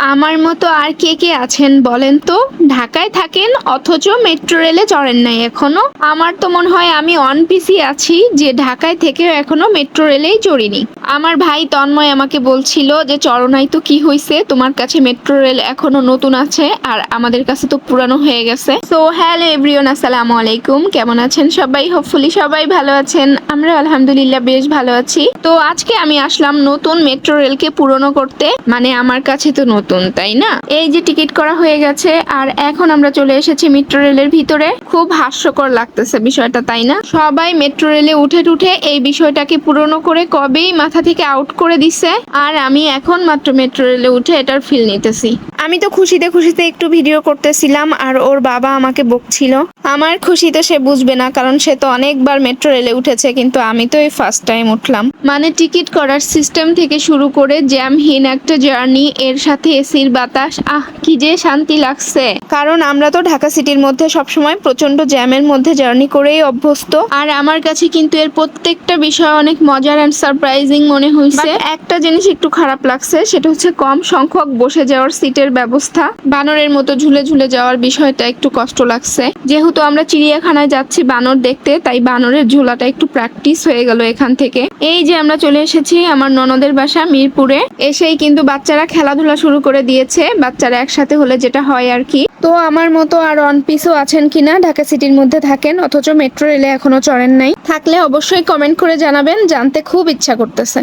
আমার মতো আর কে কে আছেন বলেন তো? ঢাকায় থাকেন অথচ মেট্রো রেলে চড়েন নাই এখনও? আমার তো মনে হয় আমি অন পিসি আছি, যে ঢাকায় থেকেও এখনও মেট্রো রেলেই চড়িনি। আমার ভাই তন্ময় আমাকে বলছিল যে চরণাই তো কি হয়েছে তোমার কাছে মেট্রো রেল এখনও নতুন আছে আর আমাদের কাছে তো পুরানো হয়ে গেছে। তো হ্যালো এভরিওন আসসালামু আলাইকুম। কেমন আছেন সবাই? হোপফুলি সবাই ভালো আছেন। আমরা আলহামদুলিল্লাহ বেশ ভালো আছি। তো আজকে আমি আসলাম নতুন মেট্রো রেলকে পুরনো করতে। মানে আমার কাছে তো নতুন। তাই না? এই যে টিকিট করা হয়ে গেছে, আর এখন আমরা চলে এসেছি মেট্রো রেলের ভিতরে। খুব হাস্যকর লাগতেছে বিষয়টা, তাই না? সবাই মেট্রো রেলে উঠে উঠে এই বিষয়টাকে পুরনো করে কবেই মাথা থেকে আউট করে দিছে। আর আমি এখন মাত্র মেট্রো রেলে উঠে এটার ফিল নিতেছি। আমি তো খুশিতে খুশিতে একটু ভিডিও করতেছিলাম আর ওর বাবা আমাকে বকছিল। আমার খুশিতে সে বুঝবে না কারণ সে তো অনেকবার মেট্রো রেলে উঠেছে কিন্তু আমি তো এই ফার্স্ট টাইম উঠলাম। মানে টিকিট করার সিস্টেম থেকে শুরু করে জ্যামহীন একটা জার্নি এর সাথে এসির বাতাস আহ কি যে শান্তি লাগছে। কারণ আমরা তো ঢাকা সিটির মধ্যে সবসময় প্রচণ্ড জ্যামের মধ্যে জার্নি করেই অভ্যস্ত। আর আমার কাছে কিন্তু এর প্রত্যেকটা বিষয় অনেক মজার অ্যান্ড সারপ্রাইজিং মনে হয়েছে একটা জিনিস একটু খারাপ লাগছে সেটা হচ্ছে কম সংখ্যক বসে যাওয়ার সিটের ব্যবস্থা। বানরের মতো ঝুলে ঝুলে যাওয়ার বিষয়টা একটু কষ্ট লাগছে। যেহেতু আমরা চিড়িয়াখানায় যাচ্ছি বানর দেখতে, তাই বানরের ঝোলাটা একটু প্র্যাকটিস হয়ে গেল এখান থেকে। এই যে আমরা চলে এসেছি আমার ননদের বাসা মিরপুরে। এসেই কিন্তু বাচ্চারা খেলাধুলা শুরু করে দিয়েছে, বাচ্চারা একসাথে হলে যেটা হয় আর কি। তো আমার মতো আর অন পিসও আছেন কিনা, ঢাকা সিটির মধ্যে থাকেন, অথচ মেট্রো রেলে এখনও চড়েন নাই। থাকলে অবশ্যই কমেন্ট করে জানাবেন, জানতে খুব ইচ্ছা করতেছে।